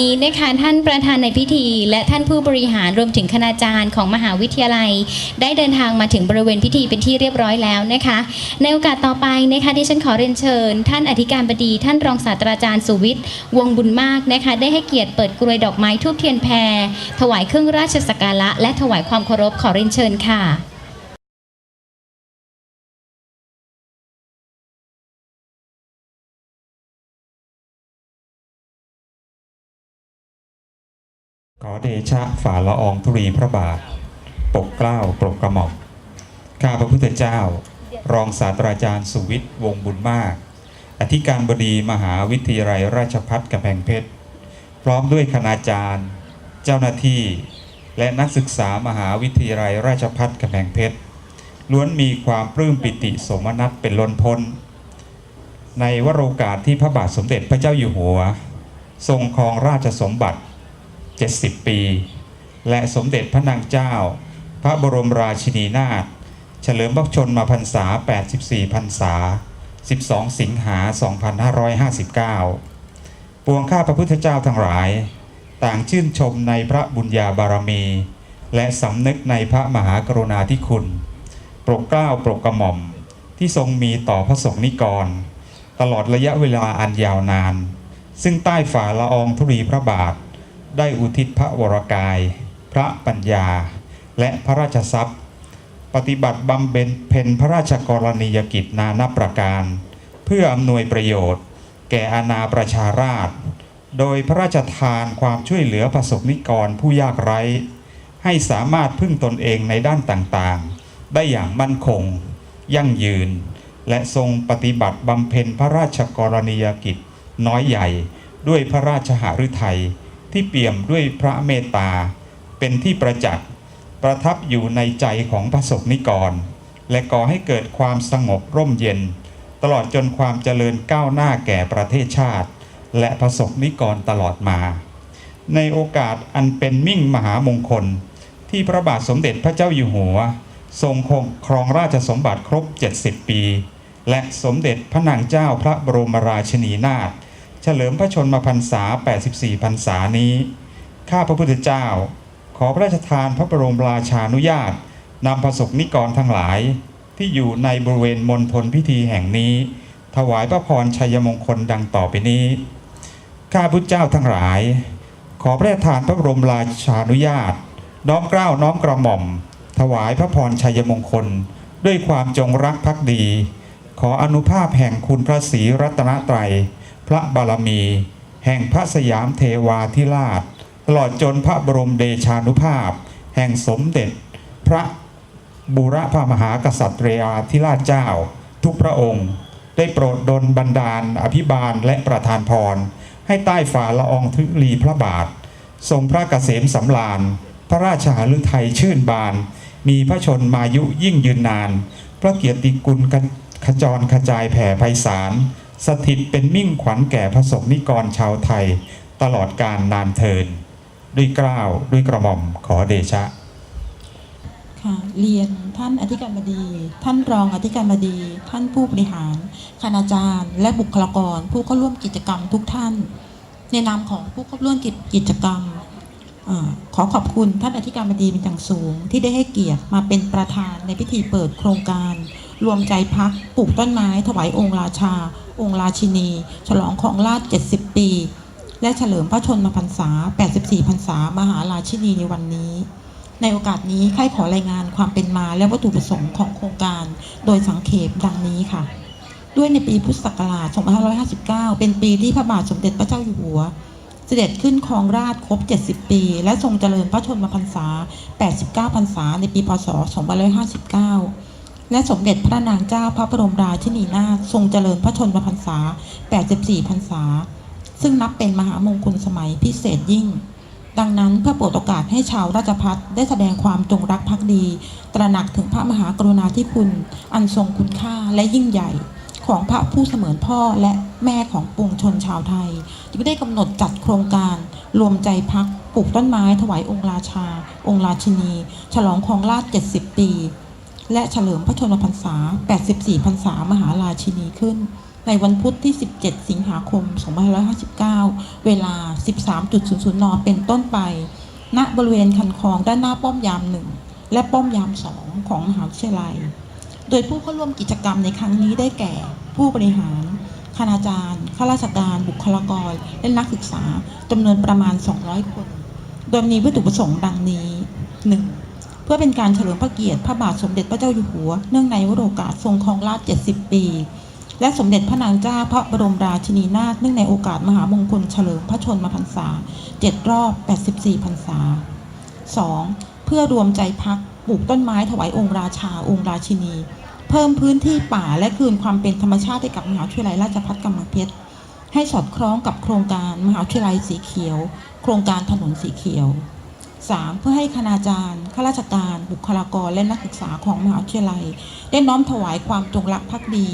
นี้นะคะท่านประธานในพิธี และท่านผู้บริหารรวมถึงคณาจารย์ของมหาวิทยาลัย ได้เดินทางมาถึงบริเวณพิธีเป็นที่เรียบร้อยแล้วนะคะ ในโอกาสต่อไปนะคะที่ฉันขอเรียนเชิญ ท่านอธิการบดี ท่านรองศาสตราจารย์สุวิทย์วงบุญมากนะคะ ได้ให้เกียรติเปิดกรวยดอกไม้ทูบเทียนแพรถวายเครื่องราชสักการะและถวายความเคารพขอเรียนเชิญค่ะ ขอเดชะฝ่าละอองธุรีพระบาท ปกเกล้าปกกระหม่อมข้าพระพุทธเจ้า รองศาสตราจารย์สุวิทย์วงบุญมาก อธิการบดีมหาวิทยาลัยราชภัฏกำแพงเพชร พร้อมด้วยคณาจารย์ เจ้าหน้าที่ และนักศึกษามหาวิทยาลัยราชภัฏกำแพงเพชร ล้วนมีความปลื้มปิติสมนัตเป็นล้นพ้น ในวโรกาสที่พระบาทสมเด็จพระเจ้าอยู่หัว ทรงครองราชสมบัติ 70 ปี และสมเด็จพระนางเจ้า พระบรมราชินีนาถเฉลิมพระชนมาพรรษา 84 พรรษา 12 สิงหา 2559 ปวงข้าพระพุทธเจ้าทั้งหลาย ต่างชื่นชมในพระบุญญาบารมี และสำนึกในพระมหากรุณาธิคุณ โปรดเกล้าโปรดกระหม่อมที่ทรงมีต่อพระสงฆ์นิกร ตลอดระยะเวลาอันยาวนาน ซึ่งใต้ฝ่าละอองธุรีพระบาท ได้อุทิศพระวรกาย พระปัญญา และพระราชทรัพย์ ปฏิบัติบำเพ็ญเพ็ญพระราชกรณียกิจนานับประการ เพื่ออำนวยประโยชน์ แก่อาณาประชาราษฎร์โดยพระราชทานความช่วยเหลือประสบนิกรผู้ยากไร้ ให้สามารถพึ่งตนเองในด้านต่างๆ ได้อย่างมั่นคง ยั่งยืน และทรงปฏิบัติบำเพ็ญพระราชกรณียกิจน้อยใหญ่ ด้วยพระราชหฤทัย ที่เปี่ยมด้วยพระเมตตา เป็นที่ประจักษ์ประทับอยู่ในใจของพระสงฆ์นิกร และก่อให้เกิดความสงบร่มเย็น ตลอดจนความเจริญก้าวหน้าแก่ประเทศชาติ และพระสงฆ์นิกรตลอดมา ในโอกาสอันเป็นมิ่งมหามงคล ที่พระบาทสมเด็จพระเจ้าอยู่หัว ทรงคงครองราชสมบัติครบ 70 ปี และสมเด็จพระนางเจ้าพระบรมราชินีนาถ เฉลิมพระชนมพรรษา 84 พรรษานี้ ข้าพระพุทธเจ้า ขอพระราชทานพระบรมราชานุญาตนำประสบนิกรทั้งหลาย ที่อยู่ในบริเวณมณฑลพิธีแห่งนี้ ถวายพระพรชัยมงคลดังต่อไปนี้ ข้าพุทธเจ้าทั้งหลาย ขอพระราชทานพระบรมราชานุญาต น้อมเกล้าน้อมกระหม่อม ถวายพระพรชัยมงคล ด้วยความจงรักภักดี ขออนุภาพแห่งคุณพระศรีรัตนตรัย พระบารมี แห่งพระสยามเทวาธิราช ตลอดจนพระบรมเดชานุภาพ แห่งสมเด็จ พระบุรพมหากษัตริยาธิราชเจ้า ทุกพระองค์ ได้โปรดดลบันดาล อภิบาลและประทานพร ให้ใต้ฝ่าละอองธุลีพระบาท ทรงพระเกษมสำราญ พระราชหฤทัยชื่นบาน มีพระชนมายุยิ่งยืนนาน พระเกียรติกุลขจรขจายแผ่ไพศาล สถิตเป็นมิ่งขวัญแก่พระสงฆ์นิกรชาวไทย ตลอดการนานเทิน ด้วยกล้าวด้วยกระหม่อมขอเดชะ ค่ะเรียนท่านอธิการบดี ท่านรองอธิการบดี ท่านผู้บริหาร คณาจารย์ และบุคลากร ผู้เข้าร่วมกิจกรรมทุกท่าน ในนามของผู้เข้าร่วมกิจกรรมอขอขอบคุณท่านอธิการบดีเป็นอย่างสูง ที่ได้ให้เกียรติมาเป็นประธานในพิธีเปิดโครงการ รวมใจพักปลูกต้นไม้ถวายองค์ราชา องค์ราชินี ฉลองของราช 70 ปี และเฉลิมพระชนมพรรษา 84 พรรษามหาราชินีในวันนี้ ในโอกาสนี้ค่ายขอรายงานความเป็นมาและวัตถุประสงค์ของโครงการ โดยสังเขปดังนี้ค่ะ ด้วยในปีพุทธศักราช 2559 เป็นปีที่พระบาทสมเด็จพระเจ้าอยู่หัวเสด็จขึ้นครองราชครบ 70 ปี และทรงเจริญพระชนมพรรษา 89 พรรษา ในปี พศ 2559 และสมเด็จพระนางเจ้าพระบรมราชินีนาถทรงเจริญพระชนมพรรษา 84 พรรษา ซึ่งนับเป็นมหามงคลสมัยพิเศษยิ่ง ดังนั้นเพื่อโปรดโอกาสให้ชาวราชพัฒได้แสดงความจงรักภักดี ตระหนักถึงพระมหากรุณาธิคุณ อันทรงคุณค่าและยิ่งใหญ่ของพระผู้เสมือนพ่อและแม่ของปวงชนชาวไทยจึงได้กำหนดจัดโครงการ รวมใจพักปลูกต้นไม้ถวายองค์ราชา องค์ราชินี ฉลองของราช70 ปี และเฉลิมพระชนมพรรษา 84 พรรษามหาราชินีขึ้น ในวันพุธที่ 17 สิงหาคม 2559 เวลา 13.00 น เป็นต้นไป ณ บริเวณคันคลองด้านหน้าป้อมยามหนึ่ง และป้อมยามสองของมหาวิทยาลัย โดยผู้เข้าร่วมกิจกรรมในครั้งนี้ได้แก่ ผู้บริหาร คณาจารย์ ข้าราชการ บุคลากร และนักศึกษาจำนวนประมาณ 200 คน โดยมีวัตถุประสงค์ดังนี้ 1. เพื่อเป็นการเฉลิมพระเกียรติพระบาทสมเด็จพระเจ้าอยู่หัว เนื่องในวโรกาสทรงครองราช70 ปี และสมเด็จพระนางเจ้าพระบรมราชินีนาถเนื่องในโอกาสมหามงคลเฉลิมพระชนมพรรษา 7 รอบ 84 พรรษา 2. เพื่อรวมใจพักปลูกต้นไม้ถวายองค์ราชาองค์ราชินี เพิ่มพื้นที่ป่าและคืนความเป็นธรรมชาติให้กับมหาวิทยาลัยราชภัฏกำแพงเพชรให้สอดคล้องกับโครงการมหาวิทยาลัยสีเขียว โครงการถนนสีเขียว 3. เพื่อให้คณาจารย์ ข้าราชการ บุคลากร และนักศึกษาของมหาวิทยาลัย ได้น้อมถวายความจงรักภักดี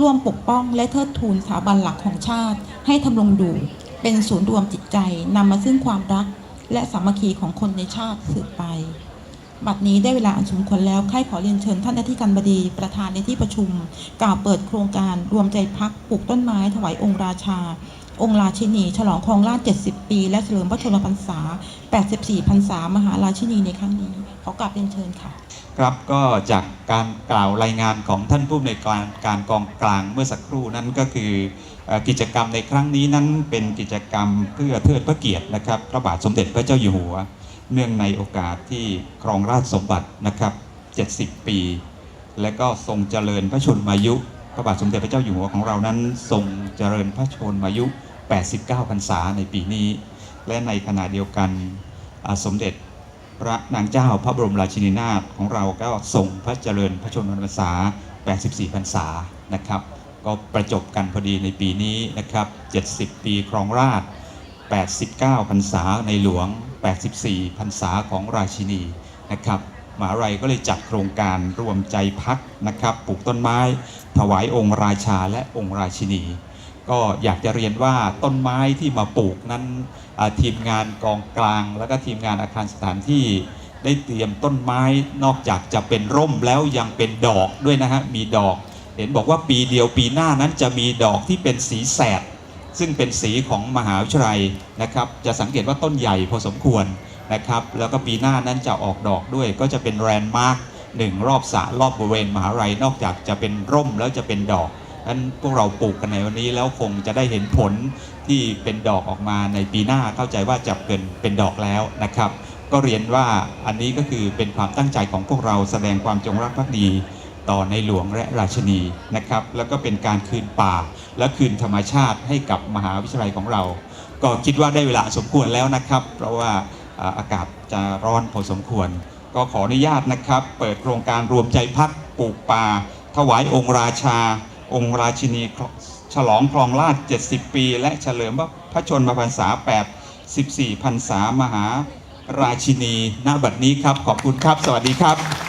ร่วมปกป้องและเทิดทูนสถาบันหลักของชาติ ให้ทำรงอยู่เป็นศูนย์รวมจิตใจนำมาซึ่งความรัก และสามัคคีของคนในชาติสืบไป บัดนี้ได้เวลาอันสมควรแล้วค่ายขอเรียนเชิญท่านอธิการบดีประธานในที่ประชุม กล่าวเปิดโครงการรวมใจพักปลูกต้นไม้ถวายองค์ราชา องค์ราชินี ฉลองครองราช70 ปี และเฉลิมพระชนมพรรษา 84 พรรษามหาราชินีในครั้งนี้ ขอกราบเรียนเชิญค่ะ ครับก็จากการกล่าวรายงานของท่านผู้อำนวยการการกองกลางเมื่อสักครู่นั้นก็คือเอ่อกิจกรรมในครั้งนี้นั้นเป็นกิจกรรมเพื่อเทิดพระเกียรตินะครับ พระบาทสมเด็จพระเจ้าอยู่หัว เนื่องในโอกาสที่ครองราชสมบัตินะครับ 70 ปี และก็ทรงเจริญพระชนมายุ พระบาทสมเด็จพระเจ้าอยู่หัวของเรานั้นทรงเจริญพระชนมายุ 89 พรรษาในปีนี้ และในขณะเดียวกันสมเด็จพระนางเจ้าพระบรมราชินีนาถของเราก็ทรงพระเจริญพระชนมพรรษา 84 พรรษานะครับ ก็ประจบกันพอดีในปีนี้นะครับ 70 ปีครองราช 89 พรรษาในหลวง 84 พรรษาของราชินีนะครับมหาลัยก็เลยจัดโครงการรวมใจพักนะครับ ปลูกต้นไม้ ถวายองค์ราชาและองค์ราชินี ก็อยากจะเรียนว่าต้นไม้ที่มาปลูกนั้นทีมงานกองกลาง แล้วก็ทีมงานอาคารสถานที่ได้เตรียมต้นไม้นอกจากจะเป็นร่มแล้วยังเป็นดอกด้วยนะฮะมีดอก เห็นบอกว่าปีเดียวปีหน้านั้นจะมีดอกที่เป็นสีแสด ซึ่งเป็นสีของมหาวิทยาลัยนะครับจะสังเกตว่าต้นใหญ่พอสมควรนะครับแล้วก็ปีหน้านั้นจะออกดอกด้วยก็จะเป็นแรนด์มาร์ค หนึ่งรอบสระรอบบริเวณมหาลัยนอกจากจะเป็นร่มแล้วจะเป็นดอกนั้นพวกเราปลูกกันในวันนี้แล้วคงจะได้เห็นผลที่เป็นดอกออกมาในปีหน้าเข้าใจว่าจะเป็นเป็นดอกแล้วนะครับ ก็เรียนว่าอันนี้ก็คือเป็นความตั้งใจของพวกเราแสดงความจงรักภักดีต่อในหลวงและราชินีนะครับ แล้วก็เป็นการคืนป่า และคืนธรรมชาติให้กับมหาวิทยาลัยของเรา ก็คิดว่าได้เวลาสมควรแล้วนะครับ เพราะว่าอากาศจะร้อนพอสมควร ก็ขออนุญาตนะครับ เปิดโครงการรวมใจพักปลูกป่า ถวายองค์ราชา องค์ราชินี ฉลองครองราช70 ปี และเฉลิมพระชนมพรรษา 8 14พรรษามหาราชินี ณ บัดนี้ครับ ขอบคุณครับ สวัสดีครับ